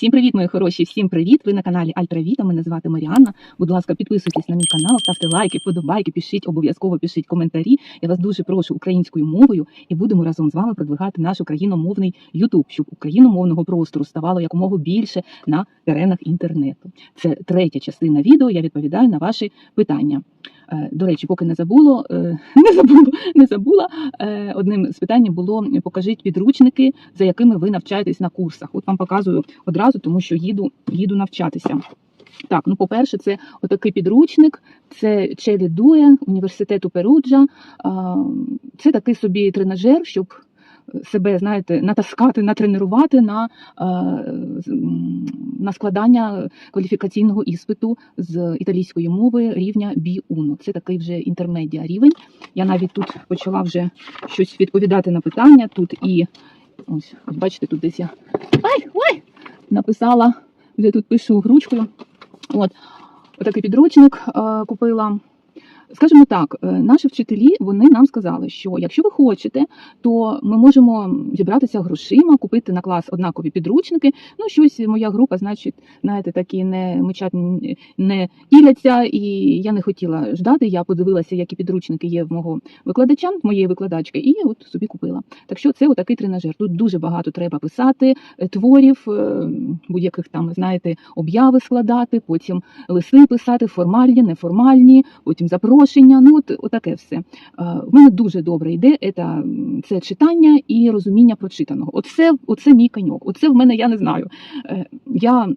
Всім привіт, мої хороші! Всім привіт! Ви на каналі Альтравіта. Мене звати Маріанна. Будь ласка, підписуйтесь на мій канал, ставте лайки, вподобайки, пишіть обов'язково пишіть коментарі. Я вас дуже прошу українською мовою і будемо разом з вами продвигати наш україномовний Ютуб, щоб україномовного простору ставало якомога більше на теренах інтернету. Це третя частина відео. Я відповідаю на ваші питання. Е, До речі, поки не забуло, е, не забуло, не забула. е, Одним з питань було покажіть підручники, за якими ви навчаєтесь на курсах. От вам показую одразу, тому що їду, їду навчатися. Так, ну по-перше, це отакий підручник, це Челі Дуе університету Перуджа. Це такий собі тренажер, щоб себе, знаєте, натаскати, натренувати на, м, на складання кваліфікаційного іспиту з італійської мови рівня B1. Це такий вже інтермедіа рівень. Я навіть тут почала вже щось відповідати на питання. Тут і ось, бачите, тут десь я ай, ой, написала, де тут пишу ручкою. От, отакий підручник е, купила. Скажімо так, е, наші вчителі вони нам сказали, що якщо ви хочете, то ми можемо зібратися грошима, купити на клас однакові підручники. Ну, щось моя група, значить, знаєте, такі не мечать, не діляться, і я не хотіла ждати. Я подивилася, які підручники є в мого викладача, моєї викладачки, і от собі купила. Так що це отакий тренажер. Тут дуже багато треба писати е, творів, е, будь-яких там, знаєте, обяви складати, потім листи писати, формальні, неформальні, потім запрошення. Ну, от отаке все. Е, В мене дуже добре йде це, читання і розуміння прочитаного. Оце, оце мій коньок. Оце в мене я не знаю. Е, Я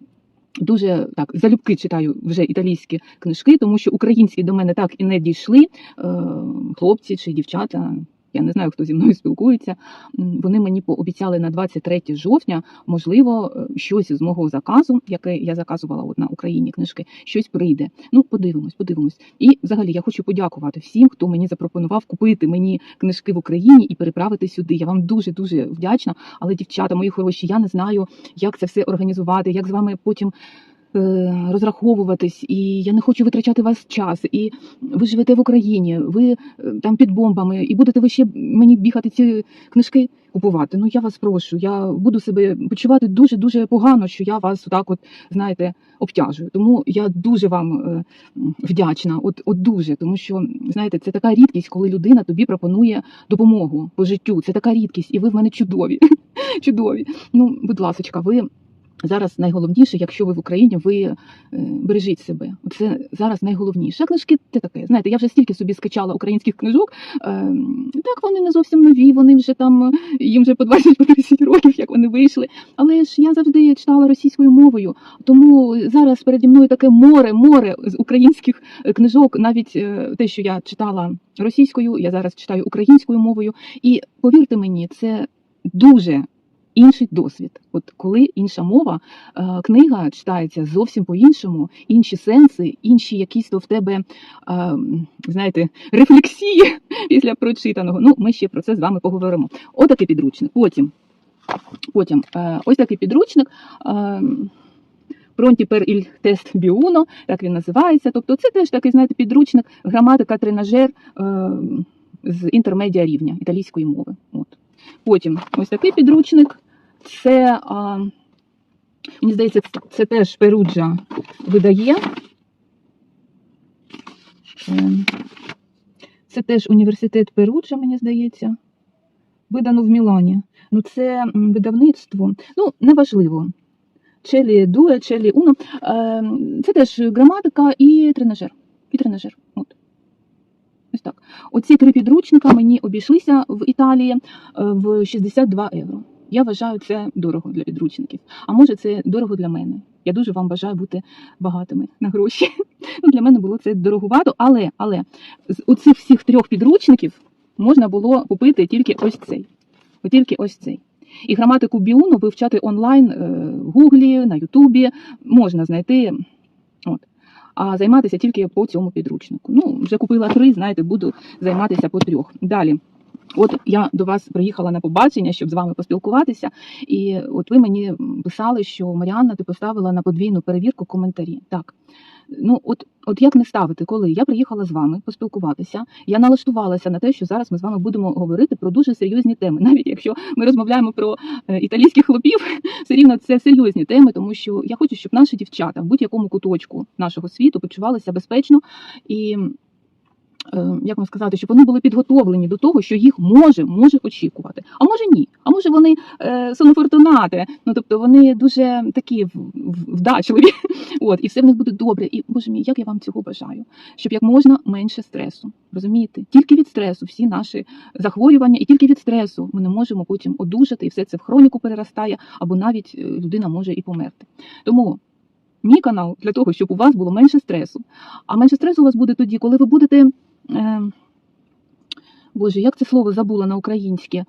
Дуже так залюбки читаю вже італійські книжки, тому що українські до мене так і не дійшли. Е, Хлопці чи дівчата, я не знаю, хто зі мною спілкується. Вони мені пообіцяли на 23 жовтня, можливо, е, щось з мого заказу, яке я заказувала от на Україні книжки, щось прийде. Ну, подивимось, подивимось. І взагалі я хочу подякувати всім, хто мені запропонував купити мені книжки в Україні і переправити сюди. Я вам дуже дуже вдячна. Але, дівчата, мої хороші, я не знаю, як це все організувати, як з вами потім. Е, Розраховуватись, і я не хочу витрачати вас час. І ви живете в Україні, ви е, там під бомбами, і будете ви ще мені бігати ці книжки купувати. Ну я вас прошу, я буду себе почувати дуже дуже погано, що я вас отак, от знаєте, обтяжую. Тому я дуже вам е, вдячна. От, от дуже, тому що знаєте, це така рідкість, коли людина тобі пропонує допомогу по життю. Це така рідкість, і ви в мене чудові. чудові. Ну, будь ласочка, ви. Зараз найголовніше, якщо ви в Україні, ви е, бережіть себе. Це зараз найголовніше. Книжки це таке. Знаєте, я вже стільки собі скачала українських книжок. Е, так, вони не зовсім нові, вони вже там їм вже по 20 по 30 років, як вони вийшли. Але ж я завжди читала російською мовою. Тому зараз переді мною таке море, море з українських е, книжок, навіть е, те, що я читала російською, я зараз читаю українською мовою. І повірте мені, це дуже інший досвід. От коли інша мова, е, книга читається зовсім по-іншому, інші сенси, інші якісь то в тебе, е, знаєте, рефлексії після прочитаного. Ну, ми ще про це з вами поговоримо. Отакий підручник. Потім, потім е, ось такий підручник. е, Пронті пер іль тест біуно, так він називається. Тобто це теж такий, знаєте, підручник, граматика, тренажер е, з інтермедіа рівня італійської мови. От. Потім ось такий підручник. Це, а, мені здається, це, теж Перуджа видає. Це теж університет Перуджа, мені здається. Видано в Мілані. Ну, це видавництво. Ну, неважливо. Челі Дуе, Челі Уно. Ем, Це теж граматика і тренажер. І тренажер. От. Ось так. Оці три підручника мені обійшлися в Італії е, в 62 євро. Я вважаю це дорого для підручників. А може, це дорого для мене. Я дуже вам бажаю бути багатими на гроші. Ну, для мене було це дороговато, але, але з оцих всіх трьох підручників можна було купити тільки ось цей. Тільки ось цей. І граматику Біуну вивчати онлайн е, в Гуглі, на Ютубі можна знайти. От. А займатися тільки по цьому підручнику. Ну, вже купила три, знаєте, буду займатися по трьох. Далі. От я до вас приїхала на побачення, щоб з вами поспілкуватися. І от ви мені писали, що Маріанна, ти поставила на подвійну перевірку коментарі. Так, Ну, от, от як не ставити, коли я приїхала з вами поспілкуватися, я налаштувалася на те, що зараз ми з вами будемо говорити про дуже серйозні теми. Навіть якщо ми розмовляємо про е, італійських хлопів, все рівно це серйозні теми, тому що я хочу, щоб наші дівчата в будь-якому куточку нашого світу почувалися безпечно і. Е, Як вам сказати, щоб вони були підготовлені до того, що їх може може очікувати. А може ні. А може вони е, сонофортунати, ну тобто вони дуже такі вдачливі. От, і все в них буде добре. І боже мій, як я вам цього бажаю, щоб як можна менше стресу. Розумієте? Тільки від стресу всі наші захворювання, і тільки від стресу ми не можемо потім одужати, і все це в хроніку переростає, або навіть е, людина може і померти. Тому. Мій канал для того, щоб у вас було менше стресу. А менше стресу у вас буде тоді, коли ви будете. Е, Боже, як це слово забула на українське?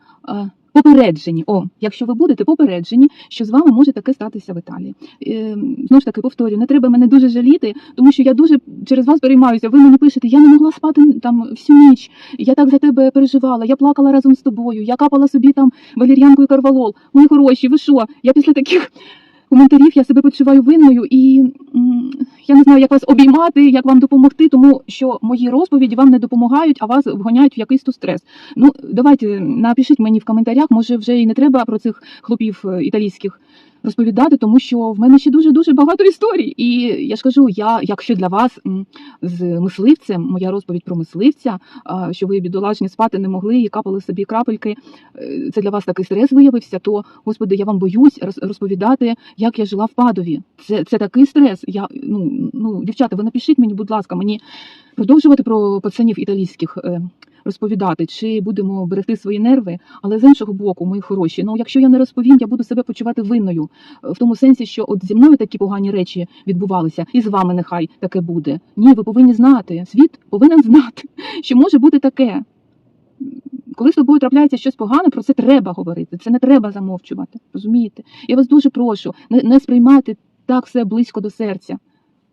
Попереджені, о, якщо ви будете попереджені, що з вами може таке статися в Італії. Е, знову ж таки, повторюю, не треба мене дуже жаліти, тому що я дуже через вас переймаюся. Ви мені пишете, я не могла спати там всю ніч. Я так за тебе переживала. Я плакала разом з тобою. Я капала собі там валір'янку і карвалол. Мої хороші, ви що? Я після таких коментарів я себе почуваю винною і я не знаю, як вас обіймати, як вам допомогти, тому що мої розповіді вам не допомагають, а вас вгоняють в якийсь то стрес. Ну, давайте напишіть мені в коментарях, може вже і не треба про цих хлопів е, італійських розповідати, тому що в мене ще дуже дуже багато історій. І я ж кажу, я, якщо для вас з мисливцем, моя розповідь про мисливця, що ви бідолашні спати не могли і капали собі крапельки, е, це для вас такий стрес виявився, то господи, я вам боюсь роз- розповідати, як я жила в Падові. Це, це такий стрес. Я ну ну дівчата, ви напишіть мені, будь ласка, мені продовжувати про пацанів італійських. Розповідати, чи будемо берегти свої нерви, але з іншого боку, мої хороші. Ну якщо я не розповім, я буду себе почувати винною е, в тому сенсі, що от зі мною такі погані речі відбувалися, і з вами нехай таке буде. Ні, ви повинні знати. Світ повинен знати, що може бути таке. Коли з тобою трапляється щось погане, про це треба говорити. Це не треба замовчувати. Розумієте? Я вас дуже прошу не, не сприймати так все близько до серця.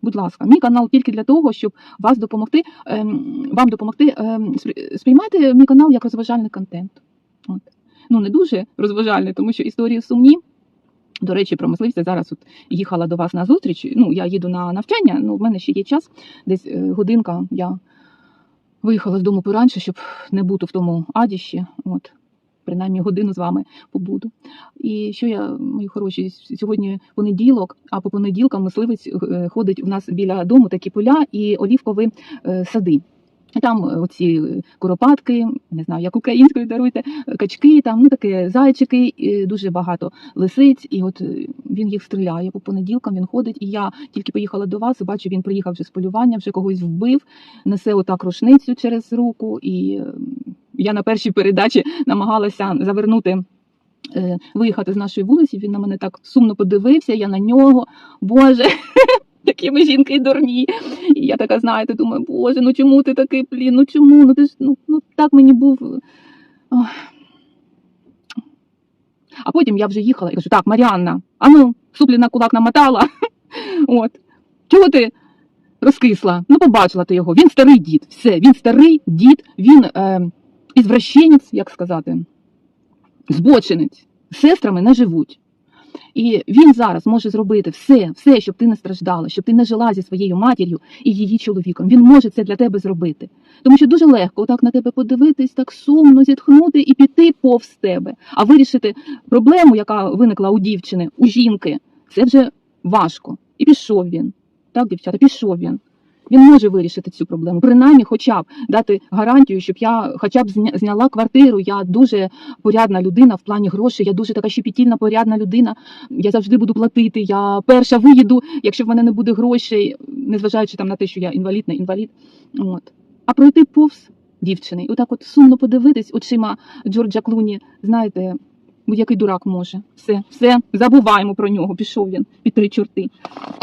Будь ласка, мій канал тільки для того, щоб вас допомогти, ем, вам допомогти. Ем, сприй- мій канал як розважальний контент. От. Ну, не дуже розважальний, тому що історії сумні. До речі, про мисливця зараз от їхала до вас на зустріч. Ну, я їду на навчання, ну в мене ще є час, десь е, годинка. Я виїхала з дому поранше, щоб не бути в тому адіщі. От, принаймні годину з вами побуду. І що я, мої хороші, сьогодні понеділок, а по понеділкам мисливець е, ходить у нас біля дому такі поля і олівкові е, сади. Там е, оці куропатки, не знаю, як українською даруйте, качки, там ну таке зайчики, дуже багато лисиць. І от він їх стріляє по понеділкам. Він ходить. І я тільки поїхала до вас. Бачу, він приїхав вже з полювання, вже когось вбив, несе отак рушницю через руку. І е, я на першій передачі намагалася завернути. е, Виїхати з нашої вулиці, він на мене так сумно подивився, я на нього. Боже, такі ми жінки дурні. І я така, знаєте, думаю, боже, ну чому ти такий, блін, ну чому? Ну ти ж ну, ну так мені був. Ох. А потім я вже їхала і кажу, так, Маріанна, а ну, суплі на кулак намотала. От. Чого ти розкисла? Ну, побачила ти його. Він старий дід. Все, він старий дід, він е, ізвращенець, як сказати, збочинець. Сестрами не живуть. І він зараз може зробити все, все, щоб ти не страждала, щоб ти не жила зі своєю матір'ю і її чоловіком. Він може це для тебе зробити. Тому що дуже легко отак на тебе подивитись, так сумно зітхнути і піти повз тебе. А вирішити проблему, яка виникла у дівчини, у жінки, це вже важко. І пішов він. Так, дівчата, пішов він. Він може вирішити цю проблему, принаймні, хоча б дати гарантію, щоб я хоча б зня- зняла квартиру. Я дуже порядна людина в плані грошей. Я дуже така щепетільна, порядна людина. Я завжди буду платити. Я перша виїду, якщо в мене не буде грошей, незважаючи там на те, що я інвалід, не інвалід. От. А пройти повз дівчини, і отак от сумно подивитись очима Джорджа Клуні, знаєте. Будь-який дурак може. Все, все, забуваємо про нього. Пішов він під три чорти.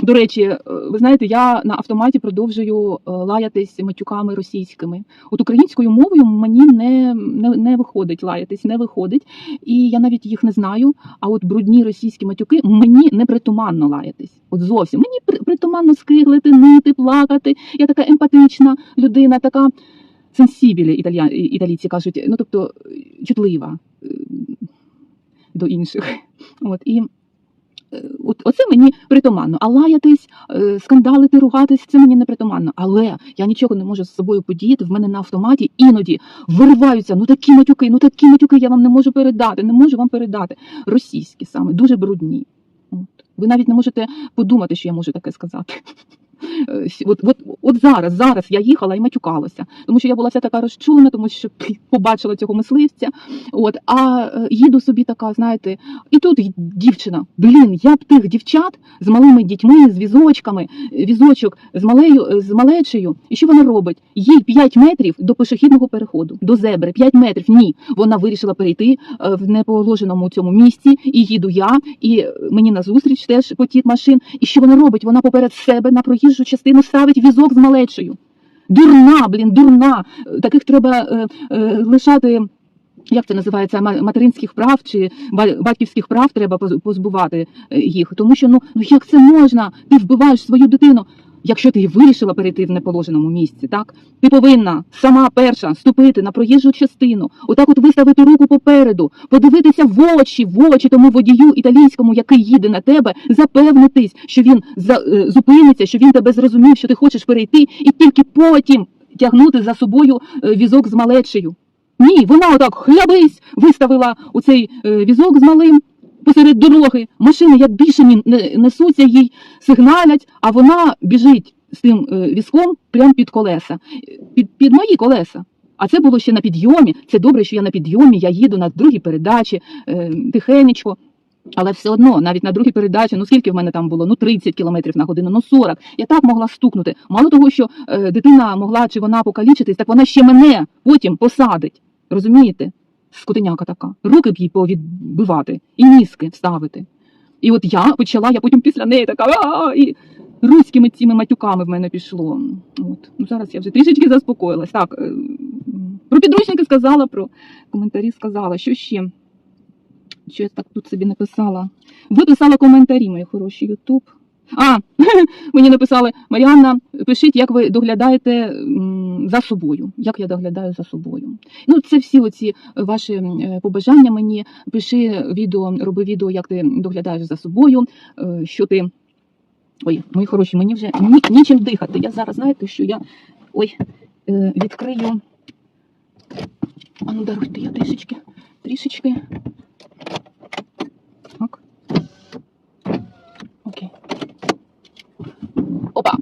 До речі, е, ви знаєте, я на автоматі продовжую е, лаятись матюками російськими. От українською мовою мені не, не, не виходить лаятись, не виходить. І я навіть їх не знаю. А от брудні російські матюки мені не притуманно лаятись. От зовсім мені притуманно скиглити, нити, плакати. Я така емпатична людина, така сенсібілі, італійці кажуть, ну тобто е, чутлива до інших. От і е, оце мені притаманно. А лаятись, е, скандалити, ругатись, це мені не притаманно. Але я нічого не можу з собою подіяти. В мене на автоматі іноді вириваються ну такі матюки, ну такі матюки я вам не можу передати, не можу вам передати. Російські саме, дуже брудні. От. Ви навіть не можете подумати, що я можу таке сказати. Е, От, от, от зараз, зараз я їхала і матюкалася, тому що я була вся така розчулена, тому що побачила цього мисливця. От, а е, їду собі така, знаєте, і тут дівчина. Блін, я б тих дівчат з малими дітьми, з візочками, е, візочок з малею, з малечею. І що вона робить? Їй 5 метрів до пішохідного переходу, до зебри. 5 метрів. Ні. Вона вирішила перейти в неположеному цьому місці, і їду я, і мені назустріч теж потік машин. І що вона робить? Вона поперед себе на проїжджу частину ставить візок з малечею. Дурна, блін, дурна. Е, Таких треба е, е, лишати. Як це називається материнських прав чи ба- батьківських прав треба позбувати е, їх, тому що ну ну як це можна? Ти вбиваєш свою дитину. Якщо ти вирішила перейти в неположеному місці, так ти повинна сама перша ступити на проїжджу частину, отак от виставити руку попереду, подивитися в очі, в очі тому водію італійському, який їде на тебе, запевнитись, що він е, зупиниться, що він тебе зрозумів, що ти хочеш перейти, і тільки потім тягнути за собою е, візок з малечею. Ні, вона отак хлябись виставила у цей е, візок з малим посеред дороги. Машини як більше несуться, їй сигналять, а вона біжить з тим е, візком прямо під колеса, під, під мої колеса. А це було ще на підйомі. Це добре, що я на підйомі, я їду на другій передачі, е, тихенечко. Але все одно, навіть на другій передачі, ну скільки в мене там було? Ну 30 км на годину, ну 40. Я так могла стукнути. Мало того, що е, дитина могла чи вона покалічитись, так вона ще мене потім посадить. Розумієте? Скотиняка така. Руки б їй повідбивати і мізки вставити. І от я почала, я потім після неї така і руськими цими матюками в мене пішло. От. Ну, зараз я вже трішечки заспокоїлась. Так, е, про підручники сказала, про коментарі сказала. Що ще? Що я так тут собі написала? Ви писала коментарі, мої хороші, Ютуб. А, мені написали, Маріанна, пишіть, як ви доглядаєте за собою. Як я доглядаю за собою. Ну, це всі оці ваші е, побажання мені. Пиши відео, роби відео, як ти доглядаєш за собою, е, що ти. Ой, мої хороші, мені вже ні, нічим дихати. Я зараз, знаєте, що я ой, е, відкрию. А ну даруйте, я трішечки, трішечки. Так. Окей. Опа!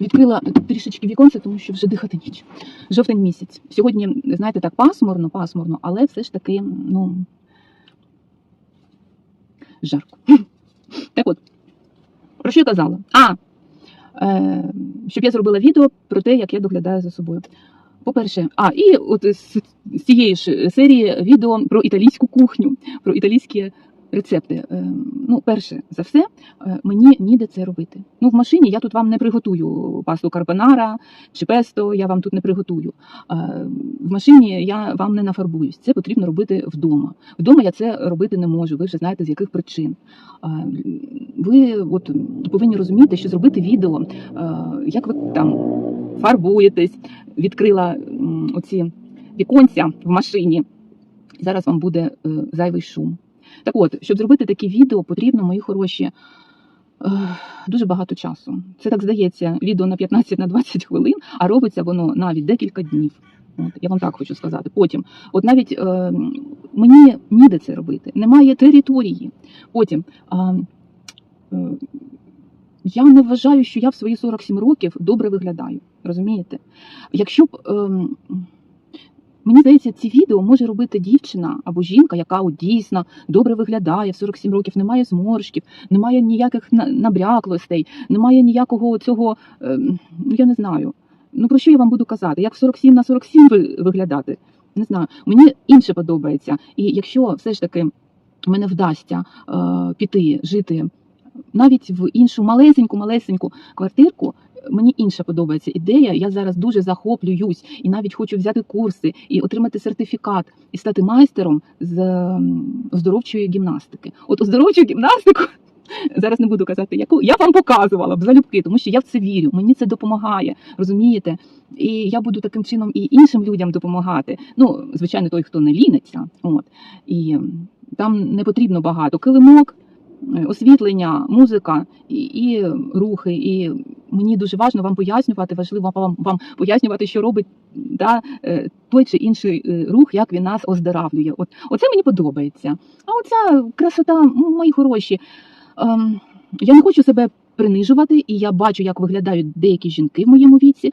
Відкрила трішечки віконце, тому що вже дихати ніч. Жовтень місяць. Сьогодні, знаєте, так пасмурно, пасмурно, але все ж таки, ну. Жарко. Так от, про що я казала? А, е, щоб я зробила відео про те, як я доглядаю за собою. По-перше, а, і от з, цієї ж серії відео про італійську кухню, про італійські рецепти. Е, ну, перше за все, е, мені ніде це робити. Ну, в машині я тут вам не приготую пасту карбонара чи песто, я вам тут не приготую. Е, в машині я вам не нафарбуюсь. Це потрібно робити вдома. Вдома я це робити не можу. Ви вже знаєте, з яких причин. Ви от повинні розуміти, що зробити відео, як ви там фарбуєтесь, відкрила оці віконця в машині. Зараз вам буде зайвий шум. Так от, щоб зробити такі відео, потрібно, мої хороші, е, дуже багато часу. Це так здається, відео на 15 на 20 хвилин, а робиться воно навіть декілька днів. От, я вам так хочу сказати. Потім, от навіть е, мені ніде це робити, немає території. Потім а, е, я не вважаю, що я в свої 47 років добре виглядаю. Розумієте? Якщо б. ем, Мені здається, ці відео може робити дівчина або жінка, яка от дійсно добре виглядає в 47 років, немає зморшків, немає ніяких на- набряклостей, немає ніякого цього, ем, ну я не знаю. Ну про що я вам буду казати? Як в 47 на 47 ви виглядати? Не знаю. Мені інше подобається. І якщо все ж таки мене вдасться е, піти жити навіть в іншу малесеньку, малесеньку квартирку. Мені інша подобається ідея. Я зараз дуже захоплююсь і навіть хочу взяти курси і отримати сертифікат і стати майстером з оздоровчої гімнастики. От оздоровчу гімнастику зараз не буду казати, яку я вам показувала б залюбки, тому що я в це вірю. Мені це допомагає, розумієте? І я буду таким чином і іншим людям допомагати. Ну, звичайно, той, хто не ліниться. От і там не потрібно багато. Килимок, освітлення, музика і, і рухи. І мені дуже важливо вам пояснювати, важливо вам, вам пояснювати, що робить да, е, той чи інший е, рух, як він нас оздоравлює. От, оце мені подобається. А оця красота, мої хороші. Ем, я не хочу себе принижувати, і я бачу, як виглядають деякі жінки в моєму віці,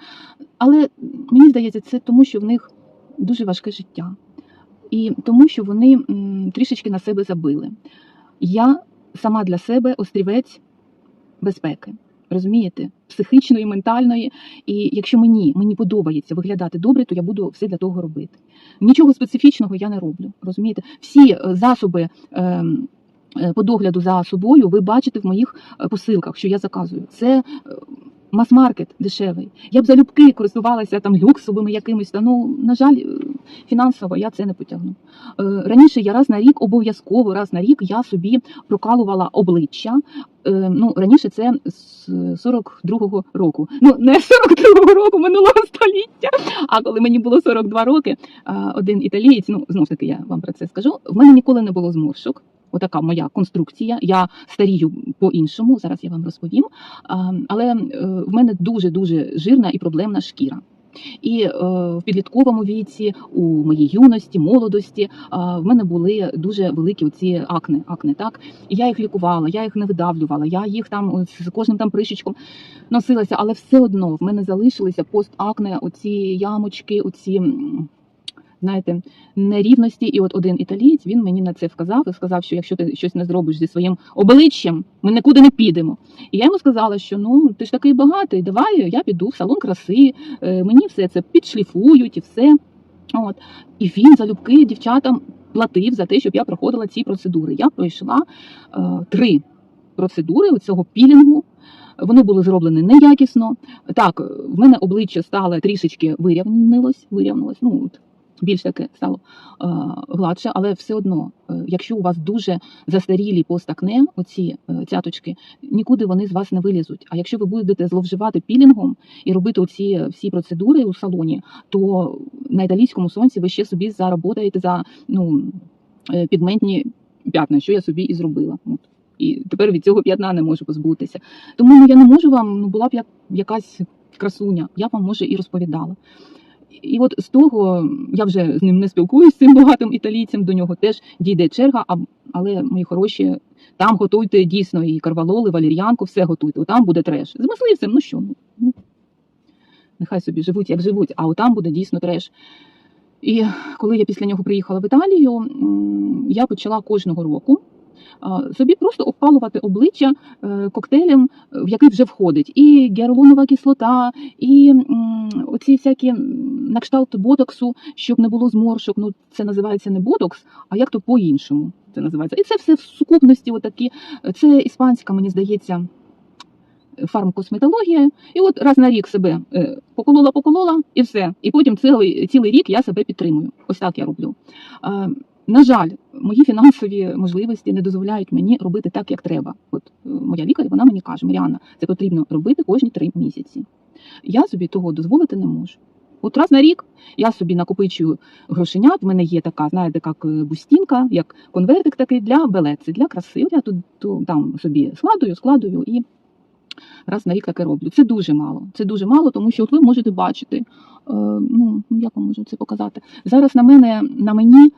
але мені здається, це тому, що в них дуже важке життя. І тому, що вони трішечки на себе забили. Я сама для себе острівець безпеки. Розумієте, психічної, ментальної. І якщо мені мені подобається виглядати добре, то я буду все для того робити. Нічого специфічного я не роблю. Розумієте, всі е, засоби ем, е, по догляду за собою ви бачите в моїх е, посилках, що я заказую. Це мас-маркет дешевий. Я б залюбки користувалася там люксовими якимись, та ну на жаль, е, фінансово я це не потягну. Е, Раніше я раз на рік обов'язково раз на рік я собі прокалувала обличчя. Е, Ну раніше це з 42-го року. Ну не 42-го року минулого століття. А коли мені було 42 роки, один італієць, ну знов таки я вам про це скажу. В мене ніколи не було зморшок. Отака моя конструкція. Я старію по-іншому. Зараз я вам розповім. Але е, в мене дуже дуже жирна і проблемна шкіра. І е, в підлітковому віці, у моїй юності, молодості, а, в мене були дуже великі оці акне. акне так? І я їх лікувала, я їх не видавлювала, я їх там з кожним там прищичком носилася, але все одно в мене залишилися постакне, оці ямочки, оці. Знаєте, нерівності, і от один італієць він мені на це вказав і сказав, що якщо ти щось не зробиш зі своїм обличчям, ми нікуди не підемо. І я йому сказала, що ну ти ж такий багатий, давай я піду в салон краси, е, мені все це підшліфують і все. От і він залюбки дівчатам платив за те, щоб я проходила ці процедури. Я пройшла е, три процедури цього пілінгу. Вони були зроблені неякісно. Так, в мене обличчя стало трішечки вирівнилось, вирівнилось, ну от, більш таке стало е, гладше, але все одно, е, якщо у вас дуже застарілі постакне, оці е, цяточки, нікуди вони з вас не вилізуть. А якщо ви будете зловживати пілінгом і робити оці всі процедури у салоні, то на італійському сонці ви ще собі заработаєте за ну, е, пігментні п'ятна, що я собі і зробила. І тепер від цього п'ятна не можу позбутися. Тому ну, я не можу вам, ну була б як якась красуня, я вам може і розповідала. І от з того я вже з ним не спілкуюсь з цим багатим італійцем. До нього теж дійде черга. Але мої хороші, там готуйте дійсно і карвалоли, валір'янку, все готуйте. Отам буде треш. З мисливцем, ну що ну, ну нехай собі живуть, як живуть, а отам буде дійсно треш. І коли я після нього приїхала в Італію, я почала кожного року собі просто обпалувати обличчя е, коктейлем, е, в який вже входить і гіалуронова кислота, і оці всякі на кшталт ботоксу, щоб не було зморшок. Ну це називається не ботокс, а як то по-іншому це називається. І це все в сукупності. Отакі. Це іспанська, мені здається. Фармкосметологія, і от раз на рік себе е, поколола, поколола, і все. І потім цілий, цілий рік я себе підтримую. Ось так я роблю. На жаль, мої фінансові можливості не дозволяють мені робити так, як треба. От е, моя лікар, вона мені каже: Маріана, це потрібно робити кожні три місяці. Я собі того дозволити не можу. От раз на рік я собі накопичую грошенят. В мене є така, знаєте, як е, бустінка, як конвертик такий для белеці, для краси. Я тут там собі складую, складую і раз на рік таке роблю. Це дуже мало. Це дуже мало, тому що от ви можете бачити. е, Ну, як вам можу це показати? Зараз на мене на мені е,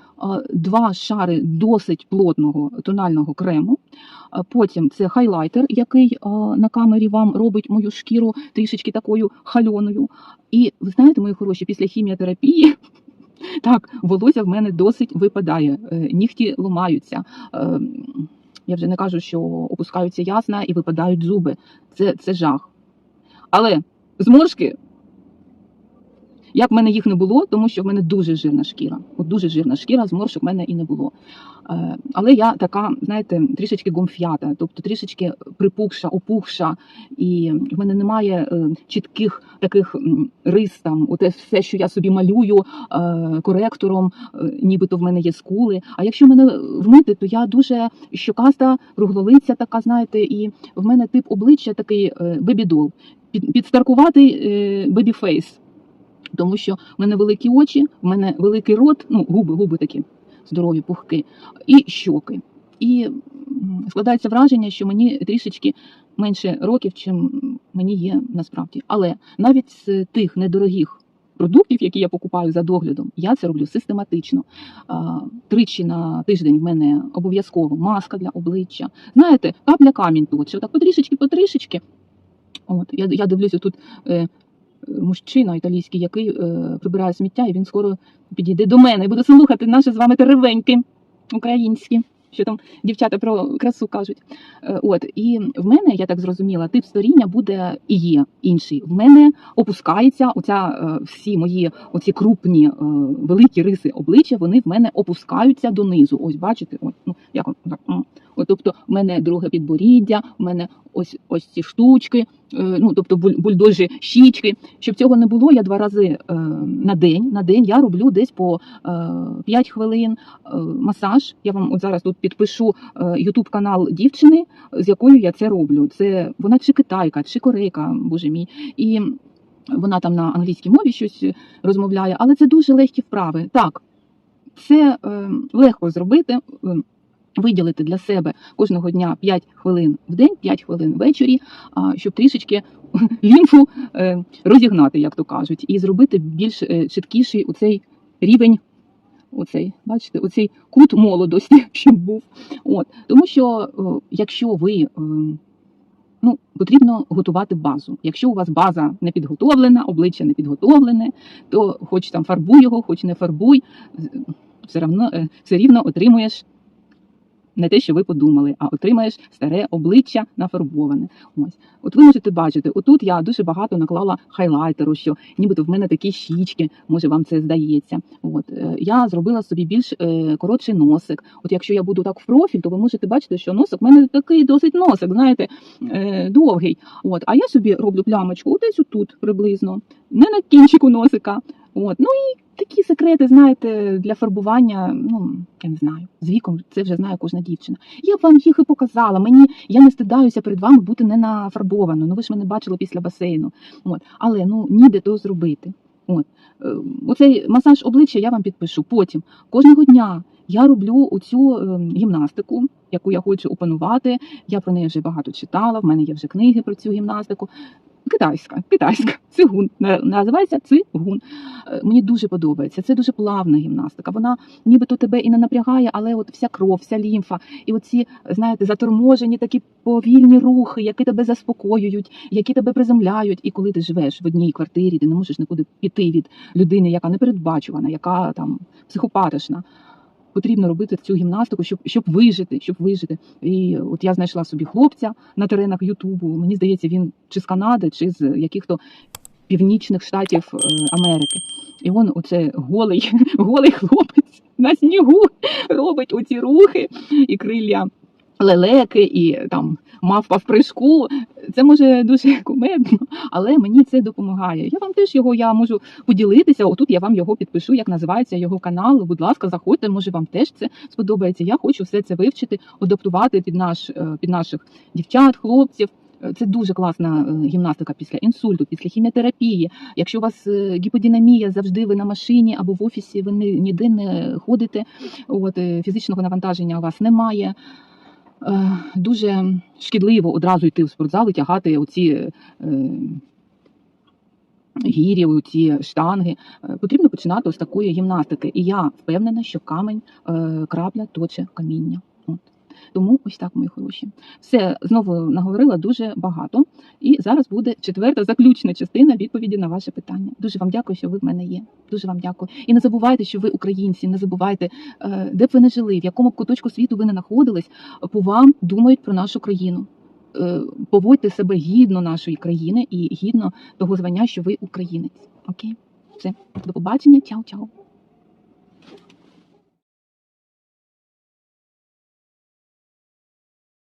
два шари досить плотного тонального крему. Е, Потім це хайлайтер, який на камері вам робить мою шкіру трішечки такою хальоною. І ви знаєте, мої хороші, після хіміотерапії. Так, волосся в мене досить випадає, нігті ломаються. Я вже не кажу, що опускаються ясна і випадають зуби. Це, це жах. Але зморшки, як в мене їх не було, тому що в мене дуже жирна шкіра. От дуже жирна шкіра, зморшок в мене і не було. Е, Але я така, знаєте, трішечки гомфята, тобто трішечки припухша, опухша, і в мене немає е, чітких таких рис там, оте все, що я собі малюю е, коректором, нібито в мене є скули. А якщо мене вмити, то я дуже щокаста, круглолиця така, знаєте, і в мене тип обличчя такий бебідол, під, підстаркуватий бебіфейс. Тому що в мене великі очі, в мене великий рот, ну губи, губи такі здорові, пухки, і щоки. І складається враження, що мені трішечки менше років, чим мені є насправді. Але навіть з тих недорогих продуктів, які я покупаю за доглядом, я це роблю систематично. Тричі на тиждень в мене обов'язково маска для обличчя. Знаєте, капля камінь точить, так потрішечки, потрішечки. От я, я дивлюся тут. Е, Мужчина італійський, який е, прибирає сміття, і він скоро підійде до мене і буде слухати наші з вами теревеньки українські, що там дівчата про красу кажуть. Е, От і в мене, я так зрозуміла, тип старіння буде і є інший. В мене опускається оця е, всі мої оці крупні е, великі риси обличчя. Вони в мене опускаються донизу. Ось бачите, от ну як. Тобто, в мене друге підборіддя, в мене ось ось ці штучки, е, ну тобто буль- бульдожі щічки. Щоб цього не було, я два рази е, на день. На день я роблю десь по е, 5 хвилин е, масаж. Я вам от зараз тут підпишу Ютуб канал дівчини, з якою я це роблю. Це вона чи китайка, чи корейка, боже мій. І вона там на англійській мові щось розмовляє, але це дуже легкі вправи. Так, це е, легко зробити. Виділити для себе кожного дня 5 хвилин в день, 5 хвилин ввечері, щоб трішечки лімфу е, розігнати, як то кажуть, і зробити більш е, чіткіший оцей рівень, оцей, бачите, оцей кут молодості, щоб був. От тому що е, якщо ви ну, потрібно готувати базу. Якщо у вас база не підготовлена, обличчя не підготовлене, то хоч там фарбуй його, хоч не фарбуй, все равно е, все рівно отримуєш. Не те, що ви подумали, а отримаєш старе обличчя нафарбоване. Ось, от ви можете бачити, отут я дуже багато наклала хайлайтеру, що нібито в мене такі щічки, може вам це здається. От е, я зробила собі більш е, коротший носик. От якщо я буду так в профіль, то ви можете бачити, що носик в мене такий досить носик, знаєте, е, довгий. От, а я собі роблю плямочку десь отут приблизно, не на кінчику носика. От, ну і такі секрети, знаєте, для фарбування, ну я не знаю, з віком це вже знає кожна дівчина. Я б вам їх і показала. Мені я не стидаюся перед вами бути не нафарбовано. Ну ви ж мене бачили після басейну. От, але ну ніде то зробити. От Е, оцей масаж обличчя я вам підпишу. Потім кожного дня я роблю оцю е, гімнастику, яку я хочу опанувати. Я про неї вже багато читала. В мене є вже книги про цю гімнастику. Китайська, китайська, цигун На- називається цигун. Е, Мені дуже подобається. Це дуже плавна гімнастика. Вона нібито тебе і не напрягає, але от вся кров, вся лімфа, і оці, знаєте, заторможені такі повільні рухи, які тебе заспокоюють, які тебе приземляють. І коли ти живеш в одній квартирі, ти не можеш нікуди піти від людини, яка непередбачувана, яка там психопатична. Потрібно робити цю гімнастику, щоб щоб вижити, щоб вижити. І от я знайшла собі хлопця на теренах Ютубу. Мені здається, він чи з Канади, чи з яких-то північних штатів е, Америки. І він оце голий, голий хлопець на снігу робить оці рухи і крилля лелеки, і там мавпа в прыжку. Це може дуже кумедно, але мені це допомагає. Я вам теж його я можу поділитися. Отут я вам його підпишу, як називається його канал. Будь ласка, заходьте, може вам теж це сподобається. Я хочу все це вивчити, адаптувати під наш е, під наших дівчат, хлопців. Е, Це дуже класна е, гімнастика після інсульту, після хіміотерапії. Якщо у вас гіподинамія, завжди ви на машині або в офісі, ви ні- ніде не ходите. От фізичного навантаження у вас немає. Е, Дуже шкідливо одразу йти в спортзал і тягати оці е, гірі, оці штанги. Е, Потрібно починати з такої гімнастики. І я впевнена, що камень е, крапля точе каміння. Тому ось так, мої хороші. Все знову наговорила дуже багато. І зараз буде четверта заключна частина відповіді на ваше питання. Дуже вам дякую, що ви в мене є. Дуже вам дякую. І не забувайте, що ви українці. Не забувайте, е, де б ви не жили, в якому б куточку світу ви не знаходились, по вам думають про нашу країну. Е, Поводьте себе гідно нашої країни і гідно того звання, що ви українець. Окей, все до побачення. Чао, чао.